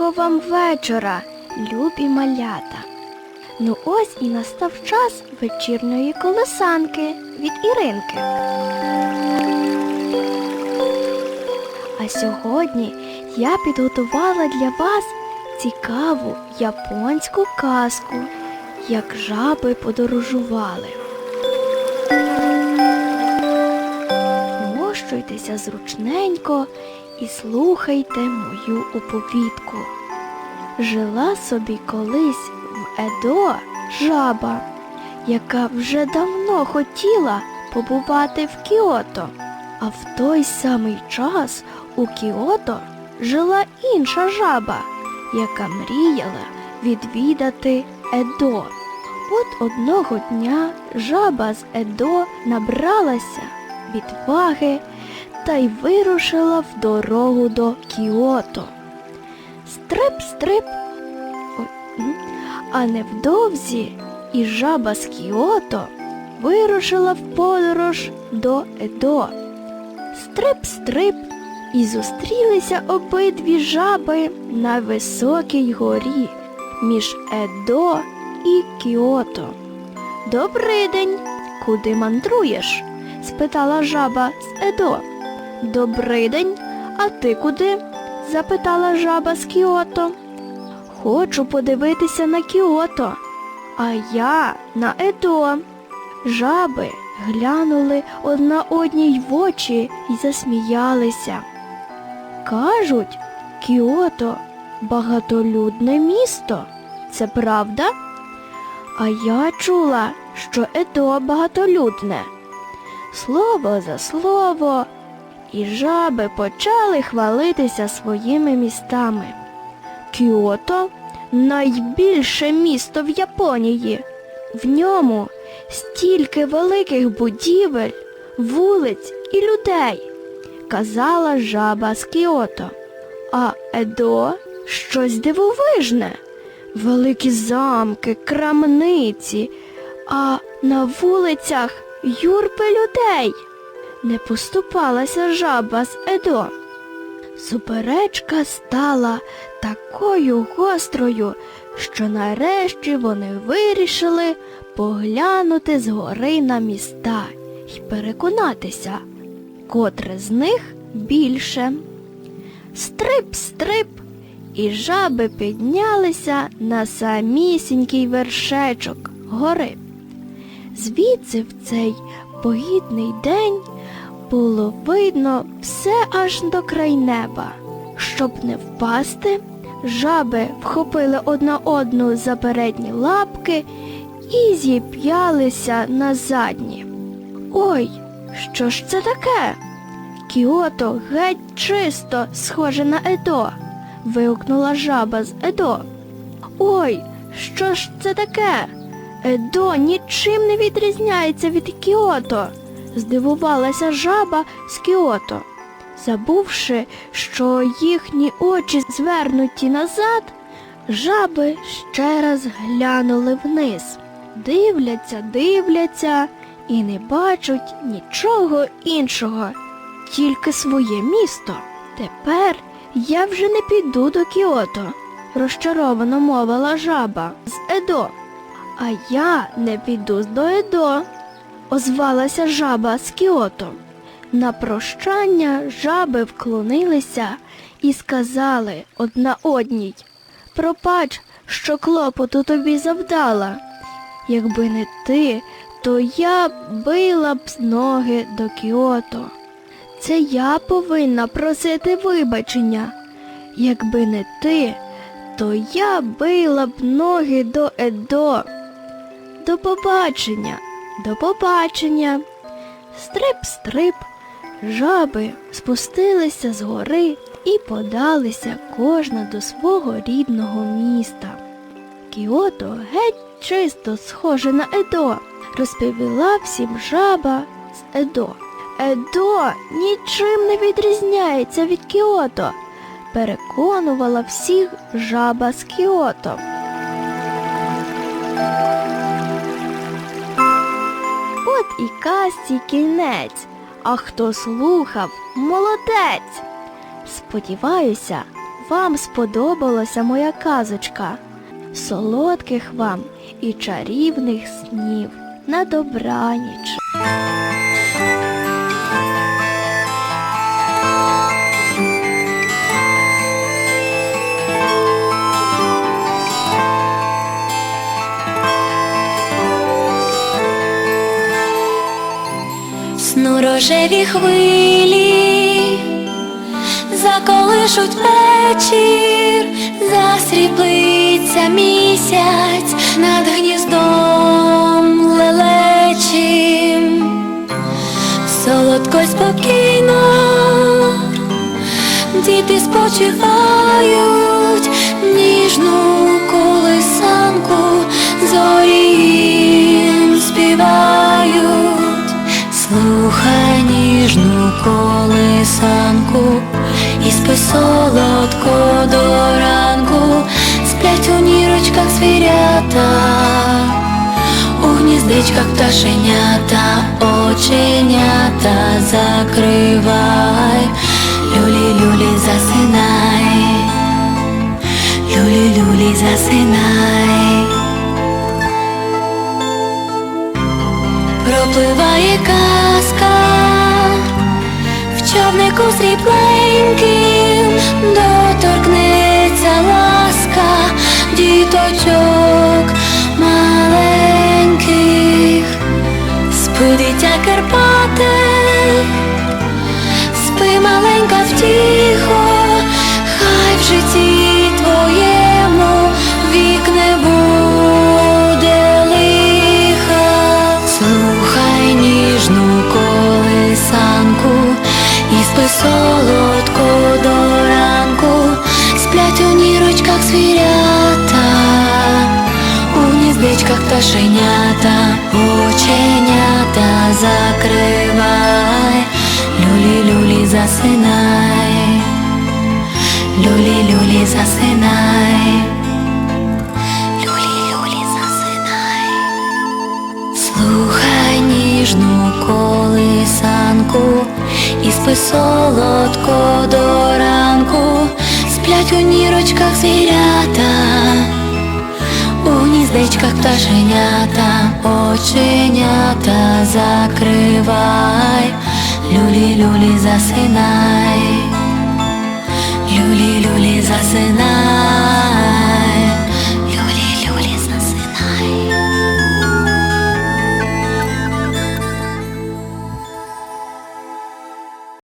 Доброго вам вечора, любі малята. Ну ось і настав час вечірньої колесанки від Іринки. А сьогодні я підготувала для вас цікаву японську казку, як жаби подорожували. Вмощуйтеся зручненько і слухайте мою оповідку. Жила собі колись в Едо жаба, яка вже давно хотіла побувати в Кіото. А в той самий час у Кіото жила інша жаба, яка мріяла відвідати Едо. От одного дня жаба з Едо набралася відваги та й вирушила в дорогу до Кіото. Стрип-стрип. А невдовзі і жаба з Кіото вирушила в подорож до Едо. Стрип-стрип, і зустрілися обидві жаби на високій горі між Едо і Кіото. Добрий день, куди мандруєш? спитала жаба з Едо. Добрий день, а ти куди? запитала жаба з Кіото. Хочу подивитися на Кіото, а я на Едо. Жаби глянули одна одній в очі і засміялися. Кажуть, Кіото багатолюдне місто. Це правда? А я чула, що Едо багатолюдне. Слово за слово, і жаби почали хвалитися своїми містами. Кіото найбільше місто в Японії. В ньому стільки великих будівель, вулиць і людей, казала жаба з Кіото. А Едо щось дивовижне. Великі замки, крамниці, а на вулицях юрби людей. Не поступалася жаба з Едо. Суперечка стала такою гострою, що нарешті вони вирішили поглянути згори на міста і переконатися, котре з них більше. Стрип-стрип, і жаби піднялися на самісінький вершечок гори. Звідси в цей погідний день було видно все аж до край неба. Щоб не впасти, жаби вхопили одна одну за передні лапки і зіп'ялися на задні. Ой, що ж це таке? Кіото геть чисто схоже на Едо, вигукнула жаба з Едо. Ой, що ж це таке? Едо нічим не відрізняється від Кіото, здивувалася жаба з Кіото. Забувши, що їхні очі звернуті назад, жаби ще раз глянули вниз. Дивляться, дивляться і не бачать нічого іншого, тільки своє місто. Тепер я вже не піду до Кіото, розчаровано мовила жаба з Едо. А я не піду до Едо, озвалася жаба з Кіото. На прощання жаби вклонилися і сказали одна одній Пробач, що клопоту тобі завдала. Якби не ти, то я била б з ноги до Кіото. Це я повинна просити вибачення. Якби не ти, то я била б ноги до Едо. До побачення, до побачення. Стрип-стрип, жаби спустилися з гори і подалися кожна до свого рідного міста. Кіото геть чисто схоже на Едо, розповіла всім жаба з Едо. Едо нічим не відрізняється від Кіото, переконувала всіх жаба з Кіото. І казці кінець, а хто слухав, молодець. Сподіваюся, вам сподобалася моя казочка. Солодких вам і чарівних снів на добраніч. Рожеві хвилі, заколишуть вечір, засріблиться місяць над гніздом лелечим, солодко й спокійно, діти спочивають ніжну колисанку, зорі співають. Слухай ніжну колисанку і спи солодко до ранку, сплять у нірочках звірята, у гніздечках пташенята, оченята закривай, люлі-люлі засинай, люлі-люлі засинай. Човнику срібленьким, доторкнеться ласка діточок маленьких, спи дитя Карпате, солодко до ранку, сплять у нірочках звірята, у гніздечках пташенята, оченята закривай, люлі-люлі засинай, люлі-люлі засинай, люлі-люлі засинай. Слухай ніжну колисанку і спи солодко до ранку, сплять у нірочках звірята, у гніздечках пташенята, оченята закривай, люлі-люлі засинай, люлі-люлі засинай.